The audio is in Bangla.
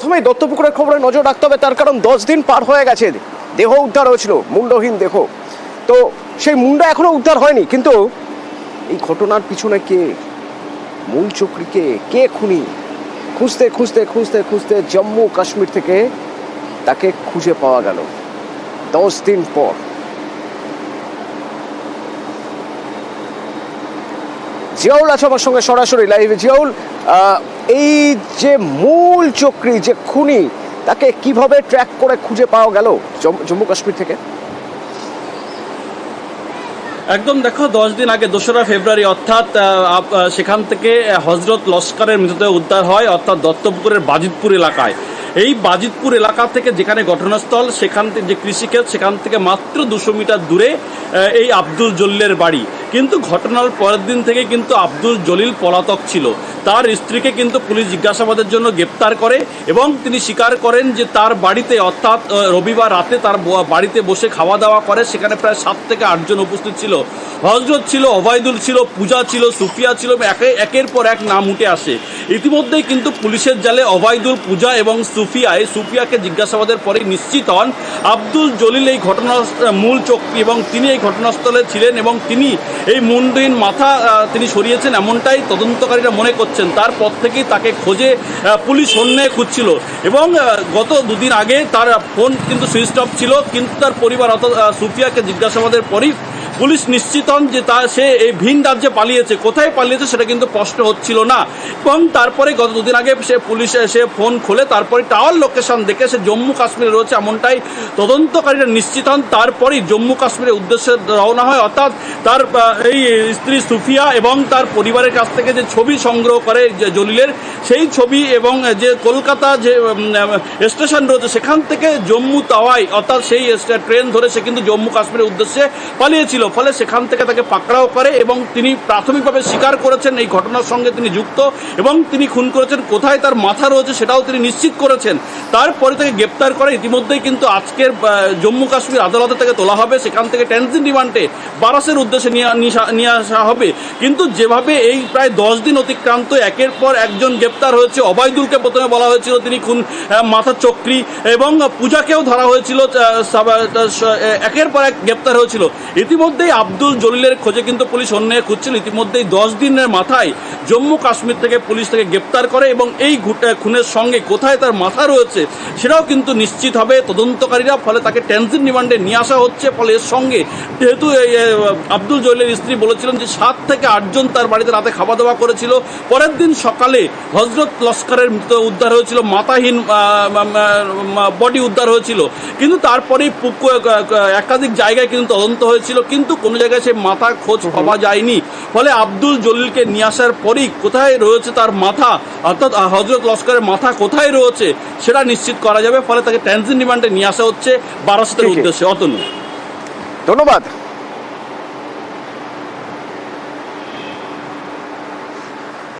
প্রথমে দত্তপুকুরের খবরে নজর রাখতে হবে, তার কারণ দশ দিন পার হয়ে গেছে। দেহ উদ্ধার হয়েছিল, মুন্ডহীন দেহ। তো সেই মুন্ড এখনও উদ্ধার হয়নি, কিন্তু এই ঘটনার পিছনে কে? মূল চক্রিকে কে খুনি? খুঁজতে খুঁজতে খুঁজতে খুঁজতে জম্মু কাশ্মীর থেকে তাকে খুঁজে পাওয়া গেল। দশ দিন পর। জিয়াউল আছে আমার সঙ্গে সরাসরি লাইভে জিয়াউল এই যে মূল চক্রী, যে খুনি, তাকে কীভাবে ট্র্যাক করে খুঁজে পাওয়া গেল জম্মু- কাশ্মীর থেকে? একদম দেখো, দশ দিন আগে দোসরা ফেব্রুয়ারি, অর্থাৎ সেখান থেকে হজরত লস্করের মৃতদেহ উদ্ধার হয়, অর্থাৎ দত্তপুকুরের বাজিতপুর এলাকায়। এই বাজিতপুর এলাকা থেকে যেখানে ঘটনাস্থল, সেখান থেকে যে কৃষিক্ষেত, সেখান থেকে মাত্র দুশো মিটার দূরে এই আব্দুল জলিলের বাড়ি। কিন্তু ঘটনার পরের দিন থেকে কিন্তু আব্দুল জলিল পলাতক ছিল। তার স্ত্রীকে কিন্তু পুলিশ জিজ্ঞাসাবাদের জন্য গ্রেপ্তার করে এবং তিনি স্বীকার করেন যে তার বাড়িতে অর্থাৎ রবিবার রাতে তার বাড়িতে বসে খাওয়া দাওয়া করে। সেখানে প্রায় সাত থেকে আটজন উপস্থিত ছিল। হজরত ছিল, অবায়দুল ছিল, পূজা ছিল, সুফিয়া ছিল একে, একের পর এক নাম উঠে আসে। ইতিমধ্যেই কিন্তু পুলিশের জালে অবায়দুল, পূজা এবং সুফিয়া, এই সুফিয়াকে জিজ্ঞাসাবাদের পরে নিশ্চিত হন। আব্দুল জলিল এই ঘটনার মূল চক্রী এবং তিনি এই ঘটনাস্থলে ছিলেন এবং তিনি এই মুন্ডহীন মাথা তিনি সরিয়েছেন। এমনটাই তদন্তকারীরা মনে করছেন তারপর থেকেই তাকে খোঁজে পুলিশ অন্যে খুঁজছিল। এবং গত দুদিন আগে তার ফোন কিন্তু সুইচ অফ ছিল, কিন্তু তার পরিবার অর্থাৎ সুফিয়াকে জিজ্ঞাসাবাদের পরই পুলিশ নিশ্চিত হন যে তা সে এই ভিন রাজ্যে পালিয়েছে। কোথায় পালিয়েছে সেটা কিন্তু স্পষ্ট হচ্ছিল না। এবং তারপরে গত দুদিন আগে সে পুলিশ সে ফোন খোলে তারপরে টাওয়ার লোকেশন দেখে সে জম্মু কাশ্মীরে রয়েছে এমনটাই তদন্তকারীরা নিশ্চিত হন। তারপরেই জম্মু কাশ্মীরের উদ্দেশ্যে রওনা হয়। অর্থাৎ তার এই স্ত্রী সুফিয়া এবং তার পরিবারের কাছ থেকে যে ছবি সংগ্রহ করে জলিলের, সেই ছবি এবং যে কলকাতা যে স্টেশন রয়েছে সেখান থেকে জম্মু তাওয়াই অর্থাৎ সেই ট্রেন ধরে সে কিন্তু জম্মু কাশ্মীরের উদ্দেশ্যে পালিয়েছিল। ফলে সেখান থেকে তাকে পাকড়াও করে এবং তিনি প্রাথমিকভাবে স্বীকার করেছেন এই ঘটনার সঙ্গে তিনি যুক্ত এবং তিনি খুন করেছেন। কোথায় তার মাথা রয়েছে সেটাও তিনি নিশ্চিত করেছেন। তারপরে তাকে গ্রেপ্তার করে ইতিমধ্যেই কিন্তু আজকের জম্মু কাশ্মীর আদালতে তাকে তোলা হবে। সেখান থেকে টেনজিন রিমান্ডে বারাসের উদ্দেশ্যে নিয়ে আসা হবে। কিন্তু যেভাবে এই প্রায় দশ দিন অতিক্রান্ত, একের পর একজন গ্রেপ্তার হয়েছে। অবায়দুলকে প্রথমে বলা হয়েছিল তিনি খুন মাথার চক্রী এবং পূজাকেও ধরা হয়েছিল একের পর এক গ্রেপ্তার হয়েছিল। ইতিমধ্যেই আব্দুল জলিলের খোঁজে কিন্তু পুলিশ অন্য খুঁজছিল। ইতিমধ্যেই দশ দিনের মাথায় জম্মু কাশ্মীর থেকে পুলিশ তাকে গ্রেপ্তার করে এবং এই খুনের সঙ্গে কোথায় তার মাথা রয়েছে সেটাও কিন্তু নিশ্চিত হবে। তদন্তকারীরা ফলে তাকে টেনশন রিমান্ডে নিয়ে আসা হচ্ছে। ফলে এর সঙ্গে যেহেতু আব্দুল জলিলের স্ত্রী বলেছিলেন যে সাত থেকে আটজন তার বাড়িতে রাতে খাওয়া দাওয়া করেছিল। পরের দিন সকালে হজরত লস্করের মৃত উদ্ধার হয়েছিল। মাথাহীন বডি উদ্ধার হয়েছিল। কিন্তু তারপরেই একাধিক জায়গায় কিন্তু তদন্ত হয়েছিল। কিন্তু কোনো জায়গায় সে মাথার খোঁজ পাওয়া যায়নি। ফলে আব্দুল জলিলকে নিয়ে আসার পরই কোথায় রয়েছে তার মাথা? অর্থাৎ হজরত লস্করের মাথা কোথায় রয়েছে সেটা নিশ্চিত করা যাবে। ফলে তাকে টেনশন রিমান্ডে নিয়ে আসা হচ্ছে বারাসতের। উদ্দেশ্যে। অতনু। ধন্যবাদ।